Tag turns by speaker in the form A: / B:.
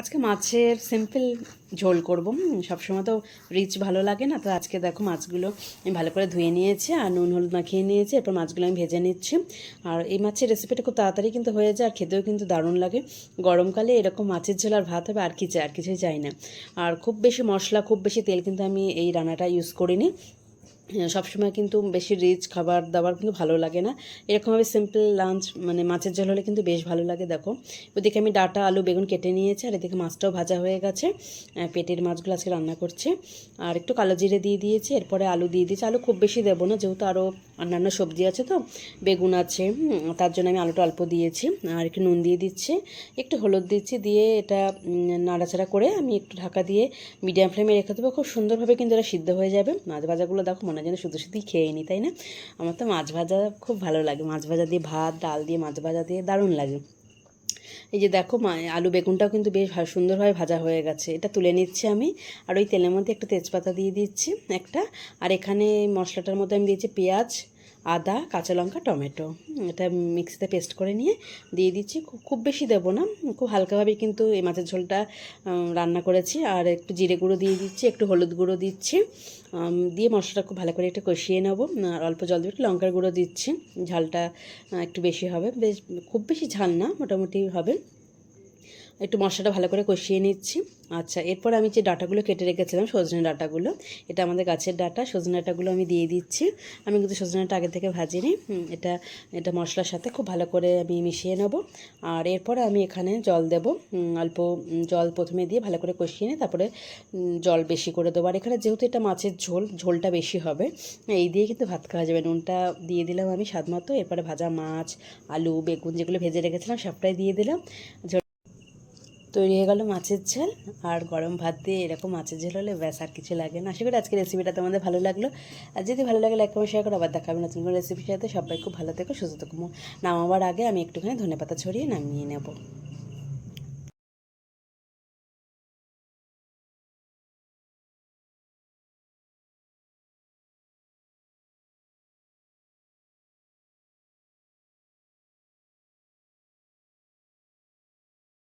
A: আজকে মাছের সিম্পল ঝোল করব সবসময় তো রিচ ভালো লাগে না, তো আজকে দেখো মাছগুলো আমি ভালো করে ধুয়ে নিয়েছি আর নুন, হলুদ মাখিয়ে নিয়েছি, এরপর মাছগুলো আমি ভেজে নিচ্ছি। আর এই মাছের রেসিপিটা খুব তাড়াতাড়ি কিন্তু হয়ে যায়, আর খেতেও কিন্তু দারুণ লাগে। গরমকালে এরকম মাছের ঝোল আর ভাত হবে আর কি চাই আর কিছুই চাই না। আর খুব বেশি মশলা, খুব বেশি তেল কিন্তু আমি এই রান্নাটা ইউজ করিনি। সবসময় কিন্তু বেশি রিচ খাবার দাবার কিন্তু ভালো লাগে না। এরকমভাবে সিম্পল লাঞ্চ মানে মাছের ঝোল হলে কিন্তু বেশ ভালো লাগে, দেখো। ওদিকে আমি ডাটা, আলু, বেগুন কেটে নিয়েছি, আর এদিকে মাছটাও ভাজা হয়ে গেছে। পেটের মাছগুলো আজকে রান্না করছে। আর একটু কালো জিরে দিয়ে দিয়েছি, এরপরে আলু দিয়ে দিয়েছি। আলু খুব বেশি দেবো না, যেহেতু আরও অন্যান্য সবজি আছে তো, বেগুন আছে তার জন্য আমি আলুটা অল্প দিয়েছি। আর একটু নুন দিয়ে দিচ্ছি, একটু হলুদ দিচ্ছি, দিয়ে এটা নাড়াচাড়া করে আমি একটু ঢাকা দিয়ে মিডিয়াম ফ্লেমে রেখে দেবো। খুব সুন্দরভাবে কিন্তু এটা সিদ্ধ হয়ে যাবে। মাছ ভাজাগুলো দেখো মনে যেন শুধু শুধুই খেয়ে নিই তাই না? আমার তো মাছ ভাজা খুব ভালো লাগে। মাছ ভাজা দিয়ে ভাত, ডাল দিয়ে মাছ ভাজা দিয়ে দারুণ লাগে। এই যে দেখো আলু বেগুনটাও কিন্তু বেশ সুন্দরভাবে ভাজা হয়ে গেছে। এটা তুলে নিচ্ছি আমি, আর ওই তেলের মধ্যে একটু তেজপাতা দিয়ে দিচ্ছি একটা। আর এখানে মশলাটার মধ্যে আমি দিয়েছি পেঁয়াজ আদা, কাঁচা লঙ্কা, টমেটো। এটা মিক্সিতে পেস্ট করে নিয়ে দিয়ে দিচ্ছি। খুব বেশি দেবো না। খুব হালকাভাবেই কিন্তু এই মাছের ঝোলটা রান্না করেছি। আর একটু জিরে গুঁড়ো দিয়ে দিচ্ছি, একটু হলুদ গুঁড়ো দিচ্ছি। দিয়ে মশলাটা খুব ভালো করে একটু কষিয়ে নেব। আর অল্প জল দিয়ে একটু লঙ্কার গুঁড়ো দিচ্ছি। ঝালটা একটু বেশি হবে। বেশ, খুব বেশি ঝাল না, মোটামুটি হবে। একটু মশলাটা ভালো করে কষিয়ে নিচ্ছি। আচ্ছা এরপর আমি যে ডাটাগুলো কেটে রেখেছিলাম, সজনে ডাটাগুলো, এটা আমাদের গাছের ডাটা, সজনে ডাটাগুলো আমি দিয়ে দিচ্ছি। আমি কিন্তু সজনে সজনেটা আগে থেকে ভাজিনি। এটা এটা মশলার সাথে খুব ভালো করে আমি মিশিয়ে নেব। আর এরপরে আমি এখানে জল দেব। অল্প জল প্রথমে দিয়ে ভালো করে কষিয়ে নিয়ে তারপরে জল বেশি করে দেবো। আর এখানে যেহেতু এটা মাছের ঝোল, ঝোলটা বেশি হবে, এই দিয়ে কিন্তু ভাত খাওয়া যাবে। নুনটা দিয়ে দিলাম আমি স্বাদ মতো। এরপরে ভাজা মাছ, আলু, বেগুন যেগুলো ভেজে রেখেছিলাম সবটাই দিয়ে দিলাম। তৈরি হয়ে গেল মাছের ঝাল। আর গরম ভাত দিয়ে এরকম মাছের ঝাল হলে ব্যাস আর কিছু লাগে না। আশা করি আজকের রেসিপিটা তোমাদের ভালো লাগল। আর যদি ভালো লাগে লাইক শেয়ার করো আবার দেখাবে নতুন কোনো রেসিপির সাথে। সবাই খুব ভালো থেকো, সুস্থ থাকব নামাবার আগে আমি একটুখানি ধনেপাতা ছড়িয়ে নামিয়ে নেব।